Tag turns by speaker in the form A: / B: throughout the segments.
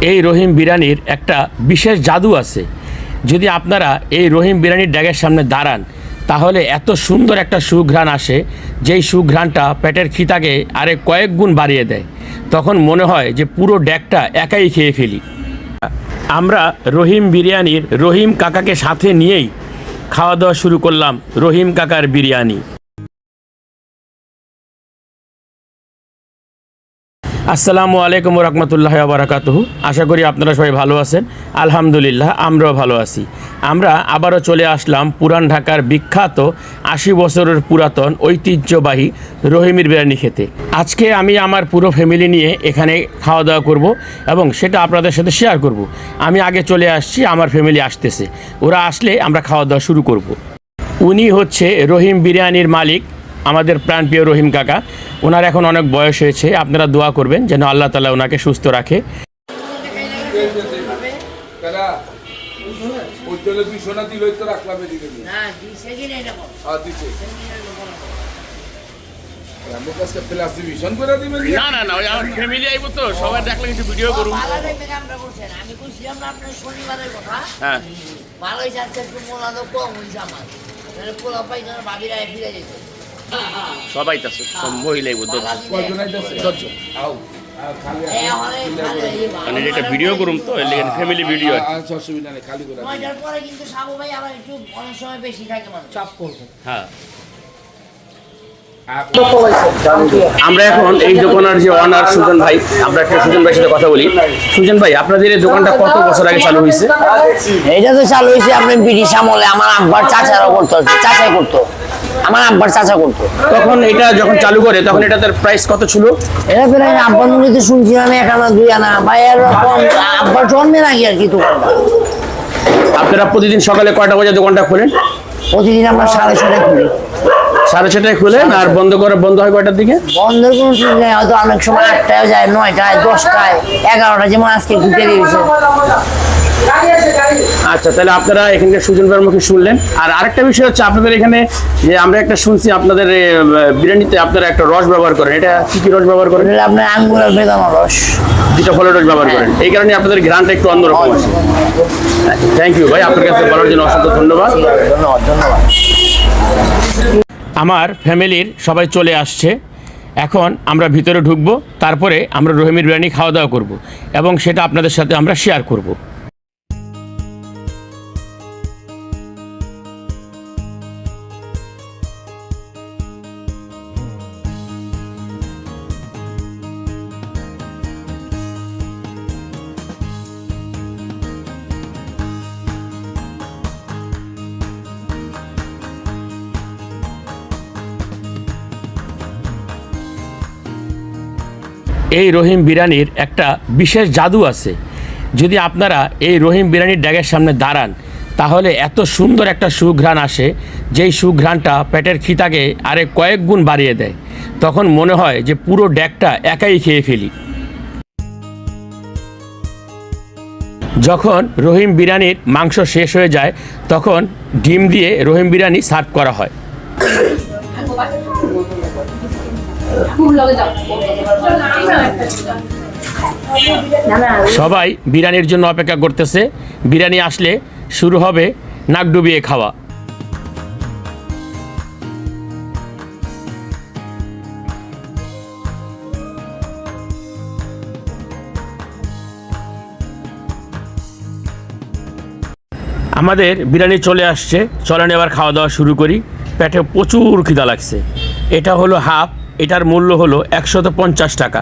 A: এই রহিম বিরিয়ানির একটা বিশেষ জাদু আছে। যদি আপনারা এই রহিম বিরিয়ানির ড্যাগের সামনে দাঁড়ান, তাহলে এত সুন্দর একটা সুঘ্রাণ আসে, যেই সুঘ্রাণটা পেটের খিতাকে আরে কয়েক গুণ বাড়িয়ে দেয়। তখন মনে হয় যে পুরো ড্যাগটা একাই খেয়ে ফেলি। আমরা রহিম বিরিয়ানির রহিম কাকাকে সাথে নিয়েই খাওয়া দাওয়া শুরু করলাম রহিম কাকার বিরিয়ানি। আসসালামু আলাইকুম রহমতুল্লাহ বারাকাতুহু। আশা করি আপনারা সবাই ভালো আছেন। আলহামদুলিল্লাহ আমরাও ভালো আছি। আমরা আবারও চলে আসলাম পুরান ঢাকার বিখ্যাত আশি বছরের পুরাতন ঐতিহ্যবাহী রহিমির বিরিয়ানি খেতে। আজকে আমি আমার পুরো ফ্যামিলি নিয়ে এখানে খাওয়া দাওয়া করব এবং সেটা আপনাদের সাথে শেয়ার করব। আমি আগে চলে আসছি, আমার ফ্যামিলি আসতেছে। ওরা আসলে আমরা খাওয়া দাওয়া শুরু করব। উনি হচ্ছে রহিম বিরিয়ানির মালিক। আমাদের প্রাণপ্রিয় রহিম কাকা ওনার এখন অনেক বয়স হয়েছে আপনারা দোয়া করবেন যেন আল্লাহ তালা ওনাকে সুস্থ রাখে।
B: না তো
C: না
A: না ওই আমার ফ্যামিলি আইব সবাই দেখলে কিছু ভিডিও করুন
C: আমি কইছিলাম না আপনার শনিবারের কথা
A: হ্যাঁ
C: একটু কম হয়েছে আমার পোলা ভাবিরা ফিরে যেত
A: সবাই তো সব মহিলা আইব
B: কয়জন আইতাছে দশজন। আও আর খালি
C: এই আমারে খালি এই ভালো
A: মানে এটা ভিডিও করুম তো ফ্যামিলি ভিডিও
B: আচ্ছা অসুবিধা নেই খালি করে।
C: নয়টার পরে কিন্তু সাবু ভাই আবার একটু অনেক সময় বেশি থাকে মানুষ। চাপ করবে।
A: হ্যাঁ। আমরা এখন এই দোকানের যে অনার সুজন ভাই আমরা একটা সুজন ভাইয়ের সাথে কথা বলি। সুজন ভাই আপনাদের এই দোকানটা কত বছর আগে চালু হয়েছে?
C: এটা তো চালু হয়েছে আপনি ব্রিটিশ আমলে আমার আব্বার চাচারা করতো চাচাই করতো। আমার আব্বার চাচা করতো।
A: তখন এটা যখন চালু করে তখন এটা তার প্রাইস কত ছিল?
C: এটা প্রায় আব্বার মুখে তো শুনছি আমি এক আনা দুই আনা। বা এরকম আব্বার জন্মের আগে আর কি দোকানটা।
A: আপনারা প্রতিদিন সকালে কয়টা বাজে দোকানটা খোলেন?
C: প্রতিদিন আমরা সাড়ে ছটায় খুলি।
A: সাড়ে ছটায় খুলেন আর বন্ধ করে বন্ধ হয় কয়টার দিকে?
C: বন্ধ কোনো ঠিক নেই হয়তো অনেক সময় আটটায় যায় নয়টায় দশটায় এগারোটায় যেমন আজকে ঘুরতে দিয়েছে
A: আচ্ছা তাহলে আপনারা এখানকার সুজন ভাইয়ের মুখে শুনলেন। আর আরেকটা বিষয় হচ্ছে আপনাদের এখানে যে আমরা একটা শুনছি আপনাদের বিরিয়ানিতে আপনারা একটা রস ব্যবহার করেন। এটা কি কি রস ব্যবহার করেন?
C: এটা আপনার আঙ্গুরের বেদানো রস।
A: দুটা ফলের রস ব্যবহার করেন। এই কারণে আপনাদের ঘ্রানটা একটু অন্যরকম আছে। থ্যাংক ইউ ভাই। আপনার কাছে বলার জন্য অসংখ্য ধন্যবাদ।
C: ধন্যবাদ ধন্যবাদ
A: আমার ফ্যামিলির সবাই চলে আসছে। এখন আমরা ভিতরে ঢুকবো তারপরে আমরা রহিমির বিরিয়ানি খাওয়া দাওয়া করব এবং সেটা আপনাদের সাথে আমরা শেয়ার করব। এই রহিম বিরিয়ানির একটা বিশেষ জাদু আছে। যদি আপনারা এই রহিম বিরিয়ানির ড্যাগের সামনে দাঁড়ান, তাহলে এত সুন্দর একটা সুঘ্রাণ আসে, যেই সুঘ্রাণটা পেটের খিতাকে আরে কয়েক গুণ বাড়িয়ে দেয়। তখন মনে হয় যে পুরো ড্যাগটা একাই খেয়ে ফেলি। যখন রহিম বিরিয়ানির মাংস শেষ হয়ে যায়, তখন ডিম দিয়ে রহিম বিরিয়ানি সার্ভ করা হয়। সবাই বিরিয়ানির জন্য অপেক্ষা করতেছে। বিরিয়ানি আসলে শুরু হবে নাক ডুবিয়ে খাওয়া। আমাদের বিরিয়ানি চলে আসছে। চলেন এবার খাওয়া দাওয়া শুরু করি। পেটে প্রচুর খিদা লাগছে। এটা হলো হাফ এটার মূল্য হলো একশত পঞ্চাশ টাকা।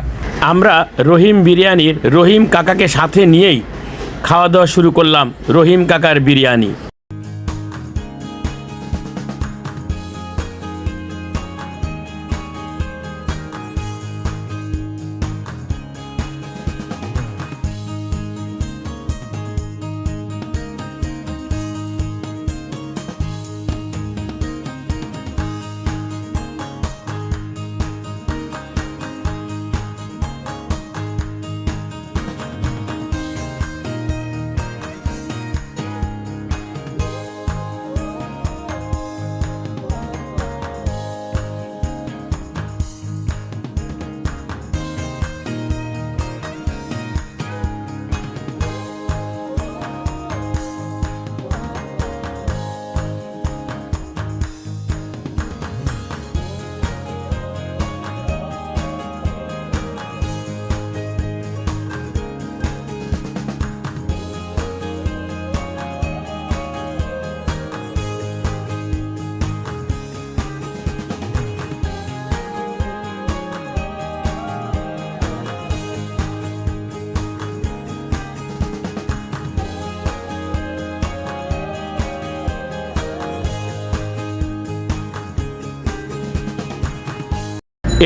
A: আমরা রহিম বিরিয়ানির রহিম কাকাকে সাথে নিয়েই খাওয়া দাওয়া শুরু করলাম রহিম কাকার বিরিয়ানি।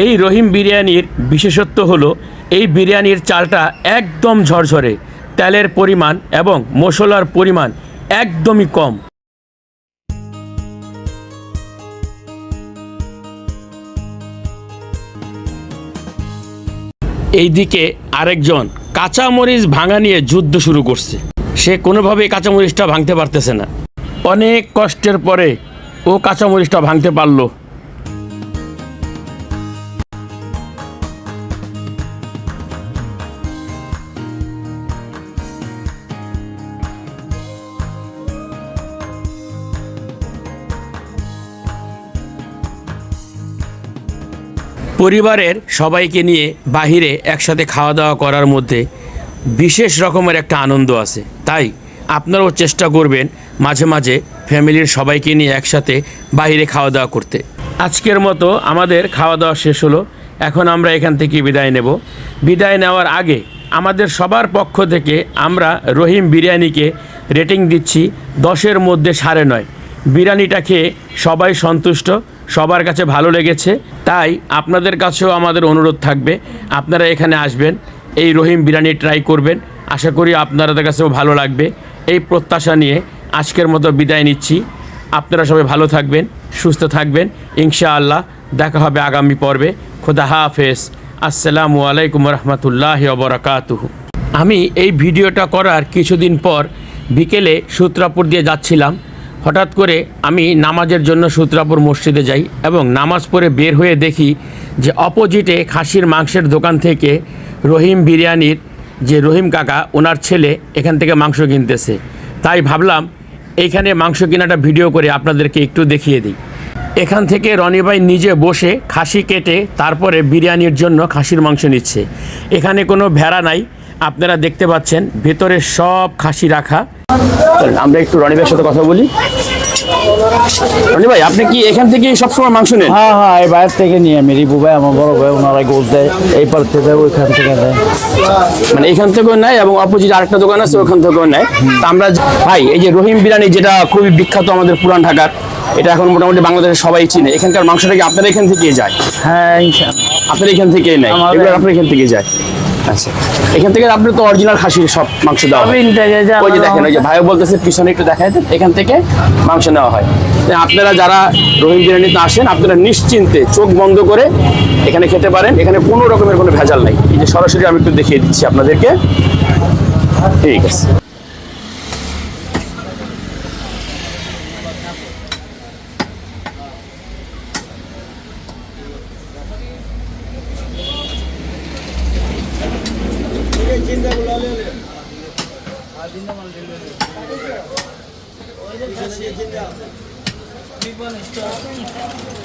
A: এই রহিম বিরিয়ানির বিশেষত্ব হলো, এই বিরিয়ানির চালটা একদম ঝরঝরে, তেলের পরিমাণ এবং মশলার পরিমাণ একদমই কম। এইদিকে আরেকজন কাঁচামরিচ ভাঙা নিয়ে যুদ্ধ শুরু করছে। সে কোনোভাবেই কাঁচামরিচটা ভাঙতে পারতেছে না। অনেক কষ্টের পরে ও কাঁচামরিচটা ভাঙতে পারল। পরিবারের সবাইকে নিয়ে বাহিরে একসাথে খাওয়া দাওয়া করার মধ্যে বিশেষ রকমের একটা আনন্দ আছে। তাই আপনারাও চেষ্টা করবেন মাঝে মাঝে ফ্যামিলির সবাইকে নিয়ে একসাথে বাইরে খাওয়া দাওয়া করতে। আজকের মতো আমাদের খাওয়া দাওয়া শেষ হলো। এখন আমরা এখান থেকে বিদায় নেব। বিদায় নেওয়ার আগে আমাদের সবার পক্ষ থেকে আমরা রহিম বিরিয়ানিকে রেটিং দিচ্ছি দশের মধ্যে সাড়ে নয়। বিরিয়ানিটা খেয়ে সবাই সন্তুষ্ট। সবার কাছে ভালো লেগেছে। তাই আপনাদের কাছেও আমাদের অনুরোধ থাকবে। আপনারা এখানে আসবেন, এই রহিম বিরিয়ানি ট্রাই করবেন। আশা করি আপনাদের কাছেও ভালো লাগবে। এই প্রত্যাশা নিয়ে আজকের মতো বিদায় নিচ্ছি। আপনারা সবাই ভালো থাকবেন, সুস্থ থাকবেন। ইনশাআল্লাহ দেখা হবে আগামী পর্বে। খোদা হাফেজ। আসসালামু আলাইকুম রহমতুল্লাহ বরকাতুহু আমি এই ভিডিওটা করার কিছুদিন পর বিকেলে সূত্রাপুর দিয়ে যাচ্ছিলাম। হঠাৎ করে আমি নামাজের জন্য সূত্রাপুর মসজিদে যাই এবং নামাজ পড়ে বের হয়ে দেখি যে অপোজিটে খাসির মাংসের দোকান থেকে রহিম বিরিয়ানির যে রহিম কাকা, ওনার ছেলে এখান থেকে মাংস কিনতেছে। তাই ভাবলাম এইখানে মাংস কেনাটা ভিডিও করে আপনাদেরকে একটু দেখিয়ে দিই। এখান থেকে রনি ভাই নিজে বসে খাসি কেটে তারপরে বিরিয়ানির জন্য খাসির মাংস নিচ্ছে। এখানে কোনো ভেড়া নাই আপনারা দেখতে পাচ্ছেন ভেতরে সব খাসি রাখা। আমরা একটু রনি ভাইয়ের সাথে কথা বলি। রনি ভাই আপনি কি এখান থেকে সবসময় মাংস নেন?
D: হ্যাঁ হ্যাঁ এই বাইরে থেকে নিয়ে আমি রিপু ভাই আমার বড় ভাই ওনারা গোল দেয়। এই পার থেকে ওইখান থেকে দেয়
A: মানে এখান থেকেও নেয় এবং অপোজিট আরেকটা দোকান আছে ওখান থেকেও নেয়। তা আমরা ভাই এই যে রহিম বিরিয়ানি যেটা খুবই বিখ্যাত আমাদের পুরান ঢাকার এটা এখন মোটামুটি বাংলাদেশের সবাই চিনে। এখানকার মাংসটা কি আপনারা এখান থেকেই যায়?
D: হ্যাঁ ইনশাআল্লাহ।
A: আপনার এখান থেকেই নেয়। এগুলো আপনার এখান থেকে যায়। আচ্ছা। এখান থেকে আপনি তো অরিজিনাল খাসির সব মাংস দেওয়া হয়।
D: যে
A: ওই যে দেখেন ওই যে ভাইও বলতেছে পিছনে একটু দেন এখান থেকে মাংস নেওয়া হয়। আপনারা যারা রহিম বিরিয়ানিতে আসেন আপনারা নিশ্চিন্তে চোখ বন্ধ করে এখানে খেতে পারেন। এখানে কোনো রকমের কোনো ভেজাল নাই। এই যে সরাসরি আমি একটু দেখিয়ে দিচ্ছি আপনাদেরকে। ঠিক আছে।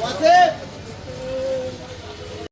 D: আছে